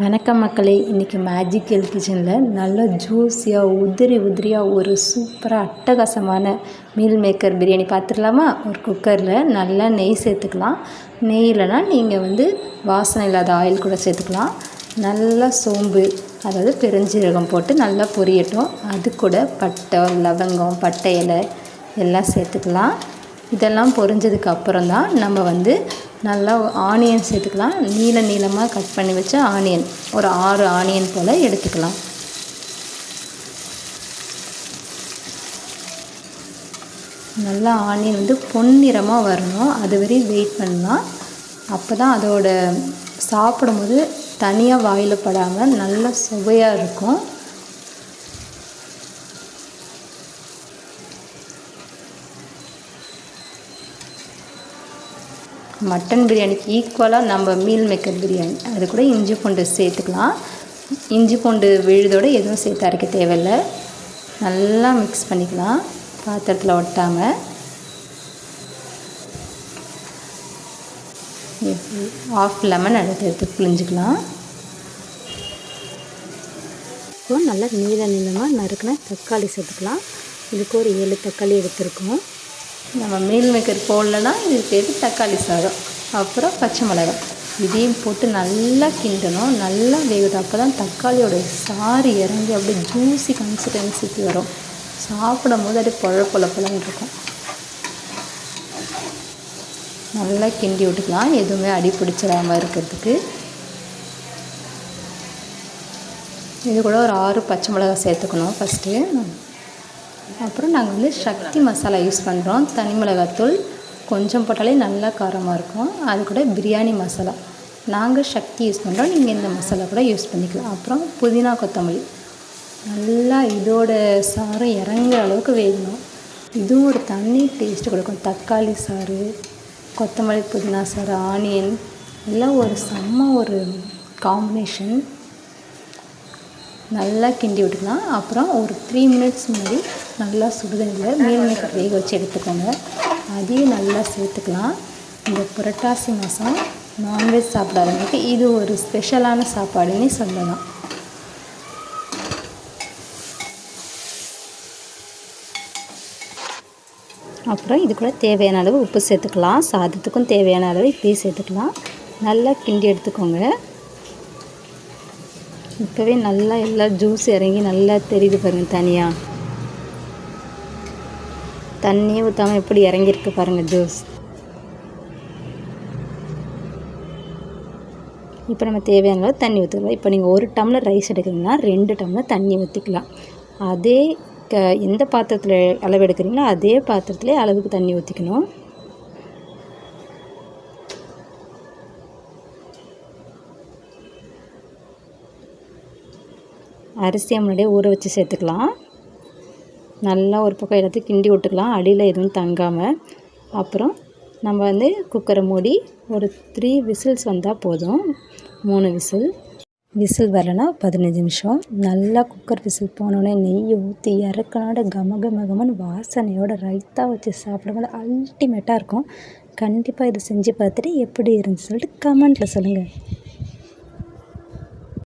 வணக்கம் மக்களே இன்றைக்கி மேஜிக்கல் கிச்சனில் நல்ல ஜூஸியாக உதிரி உதிரியாக ஒரு சூப்பராக அட்டகாசமான மீல் மேக்கர் பிரியாணி பார்த்துடலாமா? ஒரு குக்கரில் நல்லா நெய் சேர்த்துக்கலாம். நெய் இல்லைனா நீங்கள் வந்து வாசனை இல்லாத ஆயில் கூட சேர்த்துக்கலாம். நல்லா சோம்பு அதாவது பெருஞ்சீரகம் போட்டு நல்லா பொரியட்டும். அது கூட பட்டை லவங்கம் பட்டை இலை எல்லாம் சேர்த்துக்கலாம். இதெல்லாம் பொரிஞ்சதுக்கு அப்புறம் தான் நம்ம வந்து நல்லா ஆனியன் சேர்த்துக்கலாம். நீள நீளமாக கட் பண்ணி வச்ச ஆனியன். ஒரு ஆறு ஆனியன் போல் எடுத்துக்கலாம். நல்லா ஆனியன் வந்து பொன்னிறமாக வரணும். அது வரையும் வெயிட் பண்ணலாம். அப்போ தான் அதோட சாப்பிடும்போது தனியாக வாயில் படாமல் நல்லா சுவையாக இருக்கும். மட்டன் பிரியாணிக்கு ஈக்குவலாக நம்ம மீல் மேக்கர் பிரியாணி. அது கூட இஞ்சி பூண்டு சேர்த்துக்கலாம். இஞ்சி பூண்டு விழுதோடு எதுவும் சேர்த்து அரைக்க தேவையில்லை. நல்லா மிக்ஸ் பண்ணிக்கலாம். பாத்திரத்தில் ஒட்டாமல் ஆஃப் லெமன் எடுத்து எடுத்து புளிஞ்சிக்கலாம் இப்போ நல்லா நீள நீளமாக நறுக்கின தக்காளி சேர்த்துக்கலாம். இதுக்கு ஒரு ஏழு தக்காளி எடுத்துருக்கோம். நம்ம மீல் மேக்கர் போடலன்னா இது பேர் தக்காளி சாதம். அப்புறம் பச்சை மிளகாய். இதையும் போட்டு நல்லா கிண்டணும். நல்லா வேகுது அப்போ தான் தக்காளியோட சாறு இறங்கி அப்படியே ஜூஸி கன்சிஸ்டன்சிக்கு வரும். சாப்பிடும் போது அப்படியே பொழ இருக்கும். நல்லா கிண்டி விட்டுக்கலாம். எதுவுமே அடி பிடிச்சிடாமல் இருக்கிறதுக்கு. இது கூட ஒரு ஆறு பச்சை மிளகாய் சேர்த்துக்கணும் ஃபஸ்ட்டு அப்புறம் நாங்கள் வந்து சக்தி மசாலா யூஸ் பண்ணுறோம் தனி மிளகாத்தூள் கொஞ்சம் போட்டாலே நல்லா காரமாக இருக்கும். அது கூட பிரியாணி மசாலா. நாங்கள் சக்தி யூஸ் பண்ணுறோம் நீங்கள் இந்த மசாலா கூட யூஸ் பண்ணிக்கலாம். அப்புறம் புதினா கொத்தமல்லி. நல்லா இதோட சாரம் இறங்குற அளவுக்கு வேகணும். இதுவும் ஒரு தண்ணி டேஸ்ட்டு கொடுக்கும். தக்காளி சாறு கொத்தமல்லி புதினா சாறு ஆனியன் எல்லாம் ஒரு செம்ம ஒரு காம்பினேஷன் நல்லா கிண்டி விட்டுக்கலாம். அப்புறம் ஒரு த்ரீ மினிட்ஸ் முன்னாடி நல்லா சுடுதண்ணியில் மீன் மேக்கர் வேக வச்சு எடுத்துக்கோங்க. அதையும் நல்லா சேர்த்துக்கலாம். இந்த புரட்டாசி மாதம் நான்வெஜ் சாப்பிடாதவங்களுக்கு இது ஒரு ஸ்பெஷலான சாப்பாடுன்னு சொல்லலாம். அப்புறம் இது கூட தேவையான அளவு உப்பு சேர்த்துக்கலாம். சாதத்துக்கும் தேவையான அளவு இப்படியே சேர்த்துக்கலாம். நல்லா கிண்டி எடுத்துக்கோங்க. இப்போவே நல்லா எல்லாம் ஜூஸ் இறங்கி நல்லா தெரியுது பாருங்கள் தனியாக தண்ணியே ஊற்றாமல் எப்படி இறங்கியிருக்கு பாருங்கள் ஜூஸ் இப்போ நம்ம தேவையான அளவு தண்ணி ஊற்றிக்கலாம் இப்போ நீங்கள் ஒரு டம்ளர் ரைஸ் எடுக்கிறீங்கன்னா ரெண்டு டம்ளர் தண்ணி ஊற்றிக்கலாம் அதே க எந்த பாத்திரத்தில் அளவு எடுக்கிறீங்களோ அதே பாத்திரத்துலேயே அளவுக்கு தண்ணி ஊற்றிக்கணும் அரிசியை முன்னாடியே ஊற வச்சு சேர்த்துக்கலாம். நல்லா ஒரு பக்கம் எல்லாத்தையும் கிண்டி விட்டுக்கலாம். அடியில் எதுவும் தங்காமல் அப்புறம் நம்ம வந்து குக்கரை மூடி ஒரு த்ரீ விசில்ஸ் வந்தால் போதும். மூணு விசில் விசில் வரலனா பதினஞ்சு நிமிஷம். நல்லா குக்கர் விசில் போனோடனே நெய் ஊற்றி இறக்கனோட கம கம கமன்னு வாசனையோட ரைத்தா வச்சு சாப்பிடும்போது அல்டிமேட்டாக இருக்கும். கண்டிப்பாக இதை செஞ்சு பார்த்துட்டு எப்படி இருந்துச்சு சொல்லிட்டு கமெண்ட்டில் சொல்லுங்கள்